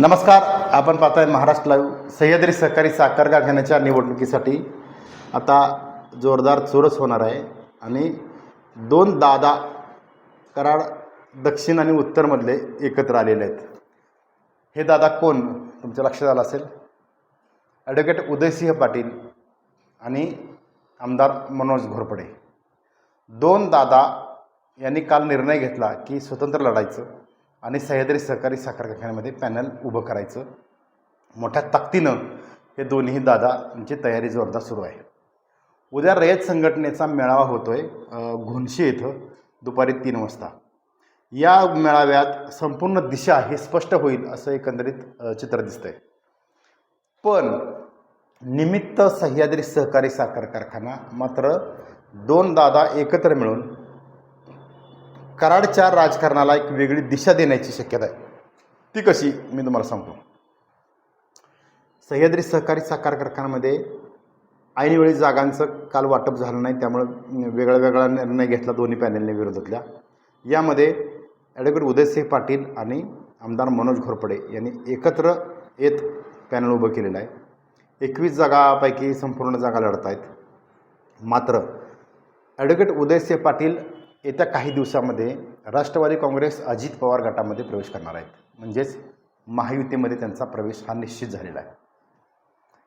नमस्कार आपण पाहताय महाराष्ट्र लाईव्ह. सह्याद्री सहकारी साखर कारखान्याच्या निवडणुकीसाठी आता जोरदार चोरस होणार आहे आणि दोन दादा कराड दक्षिण आणि उत्तरमधले एकत्र आलेले आहेत. हे दादा कोण? तुमच्या लक्षात आलं असेल? ॲडव्होकेट उदयसिंह पाटील आणि आमदार मनोज घोरपडे. दोन दादा यांनी काल निर्णय घेतला की स्वतंत्र लढायचं. आणि सह्याद्री सहकारी साखर कारखान्यामध्ये पॅनल उभं करायचं. मोठ्या ताकदीनं हे दोन्ही दादांची तयारी जोरदार सुरू आहे. उद्या रयत संघटनेचा मेळावा होतो आहे घुनशी इथं दुपारी तीन वाजता. या मेळाव्यात संपूर्ण दिशा ही स्पष्ट होईल असं एकंदरीत चित्र चित्र दिसतंय. पण निमित्त सह्याद्री सहकारी साखर कारखाना मात्र दोन दादा एकत्र मिळून कराडच्या राजकारणाला एक वेगळी दिशा देण्याची शक्यता आहे. ती कशी? मी तुम्हाला सांगतो. सह्याद्री सहकारी साखर कारखान्यामध्ये ऐनवेळी जागांचं काल वाटप झालं नाही त्यामुळं वेगळा वेगळा निर्णय घेतला दोन्ही पॅनेलने विरोधातल्या. यामध्ये ॲडव्होकेट उदयसिंह पाटील आणि आमदार मनोज घोरपडे यांनी एकत्र येत पॅनल उभं केलेलं आहे. एकवीस जागापैकी संपूर्ण जागा लढत आहेत मात्र ॲडव्होकेट उदयसिंह पाटील येत्या काही दिवसामध्ये राष्ट्रवादी काँग्रेस अजित पवार गटामध्ये प्रवेश करणार आहेत. म्हणजेच महायुतीमध्ये त्यांचा प्रवेश हा निश्चित झालेला आहे.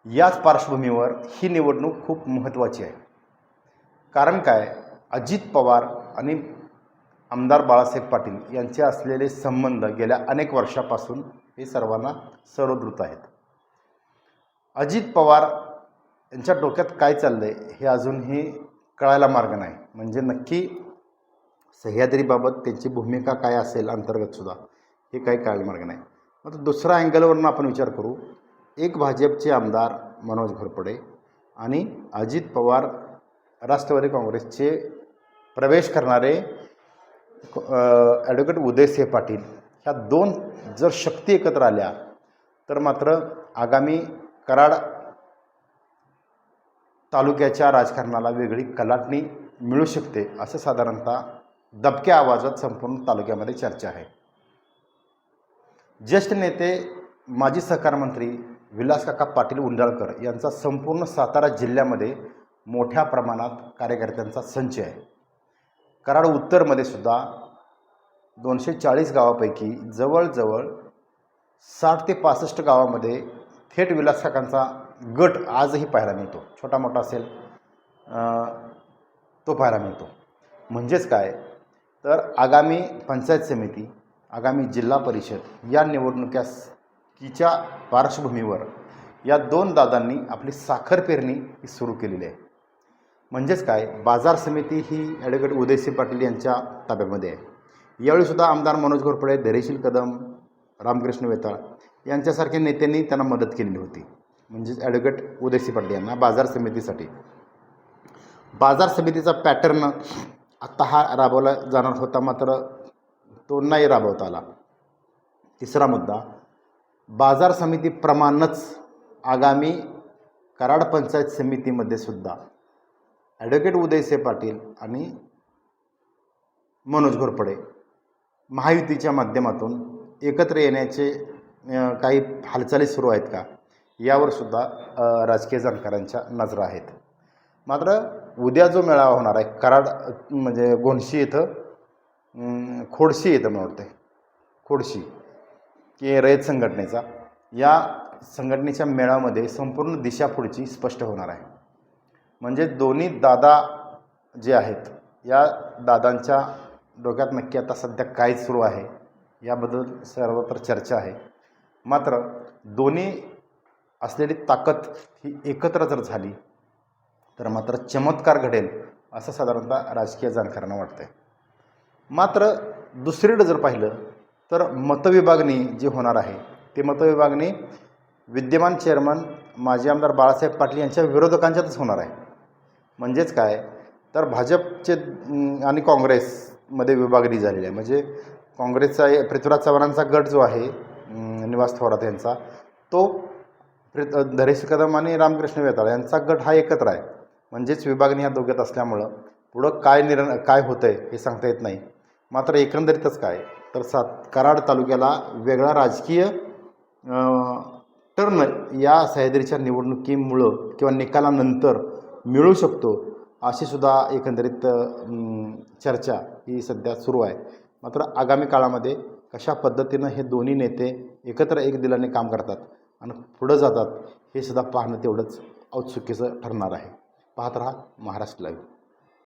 याच पार्श्वभूमीवर ही निवडणूक खूप महत्त्वाची आहे. कारण काय? अजित पवार आणि आमदार बाळासाहेब पाटील यांचे असलेले संबंध गेल्या अनेक वर्षापासून हे सर्वांना सर्वदृत आहेत. अजित पवार यांच्या डोक्यात काय चाललं आहे हे अजूनही कळायला मार्ग नाही. म्हणजे नक्की सह्याद्रीबाबत त्यांची भूमिका काय असेल अंतर्गतसुद्धा हे काही कळायला मार्ग नाही. मग दुसऱ्या अँगलवरून आपण विचार करू. एक भाजपचे आमदार मनोज घोरपडे आणि अजित पवार राष्ट्रवादी काँग्रेसचे प्रवेश करणारे ॲडव्होकेट उदयसिंह पाटील ह्या दोन जर शक्ती एकत्र आल्या तर मात्र आगामी कराड तालुक्याच्या राजकारणाला वेगळी कलाटणी मिळू शकते असं साधारणतः दबक्या आवाजात संपूर्ण तालुक्यामध्ये चर्चा आहे. ज्येष्ठ नेते माजी सहकार मंत्री विलासकाका पाटील उंडाळकर यांचा संपूर्ण सातारा जिल्ह्यामध्ये मोठ्या प्रमाणात कार्यकर्त्यांचा संच आहे. कराड उत्तरमध्ये सुद्धा दोनशे चाळीस गावापैकी जवळजवळ साठ ते पासष्ट गावामध्ये थेट विलासकाकांचा गट आजही पाहायला मिळतो. छोटा मोठा असेल तो पाहायला मिळतो. म्हणजेच काय? तर आगामी पंचायत समिती आगामी जिल्हा परिषद या निवडणुकीच्या पार्श्वभूमीवर या दोन दादांनी आपली साखर पेरणी ही सुरू केलेली आहे. म्हणजेच काय बाजार समिती ही ॲडव्होकेट उदयसिंह पाटील यांच्या ताब्यामध्ये आहे. यावेळीसुद्धा आमदार मनोज घोरपडे धैर्यशील कदम रामकृष्ण वेताळ यांच्यासारख्या नेत्यांनी त्यांना मदत केलेली होती. म्हणजेच ॲडव्होकेट उदयसिंह पाटील यांना बाजार समितीसाठी. बाजार समितीचा पॅटर्न आत्ता हा राबवला जाणार होता मात्र तो नाही राबवता आला. तिसरा मुद्दा बाजार समितीप्रमाणच आगामी कराड पंचायत समितीमध्ये सुद्धा ॲडव्होकेट उदयसे पाटील आणि मनोज घोरपडे महायुतीच्या माध्यमातून एकत्र येण्याचे काही हालचाली सुरू आहेत का? यावर सुद्धा राजकीय जाणकारांच्या नजरा आहेत. मात्र उद्या जो मेळावा होणार आहे कराड म्हणजे गोंडशी इथं खोडशी येतं मला वाटतं खोडशी की रयत संघटनेचा. या संघटनेच्या मेळामध्ये संपूर्ण दिशा पुढची स्पष्ट होणार आहे. म्हणजे दोन्ही दादा जे आहेत या दादांच्या डोक्यात नक्की आता सध्या काय सुरू आहे याबद्दल सर्वत्र चर्चा आहे. मात्र दोन्ही असलेली ताकद ही एकत्र जर झाली तर मात्र चमत्कार घडेल असं साधारणतः राजकीय जाणकारांना वाटतंय. मात्र दुसरीकडे जर पाहिलं तर मतविभागणी जी होणार आहे ती मतविभागणी विद्यमान चेअरमन माजी आमदार बाळासाहेब पाटील यांच्या विरोधकांच्यातच होणार आहे. म्हणजेच काय? तर भाजपचे आणि काँग्रेसमध्ये विभागणी झालेली आहे. म्हणजे काँग्रेसचा पृथ्वीराज चव्हाणांचा गट जो आहे निवास थोरात यांचा तो पृथ धरेश कदम आणि रामकृष्ण वेताळ यांचा गट हा एकत्र आहे. म्हणजेच विभागणी ह्या दोघ्यात असल्यामुळं पुढं काय निर काय होतं आहे हे सांगता येत नाही. मात्र एकंदरीतच काय तर सात कराड तालुक्याला वेगळा राजकीय टर्न या सह्याद्रीच्या निवडणुकीमुळं किंवा निकालानंतर मिळू शकतो अशी सुद्धा एकंदरीत चर्चा ही सध्या सुरू आहे. मात्र आगामी काळामध्ये कशा पद्धतीनं हे दोन्ही नेते एकत्र एक दिलाने काम करतात आणि पुढं जातात हे सुद्धा पाहणं तेवढंच औत्सुक्याचं ठरणार आहे. पाहत राहा. महाराष्ट्र लाईव्ह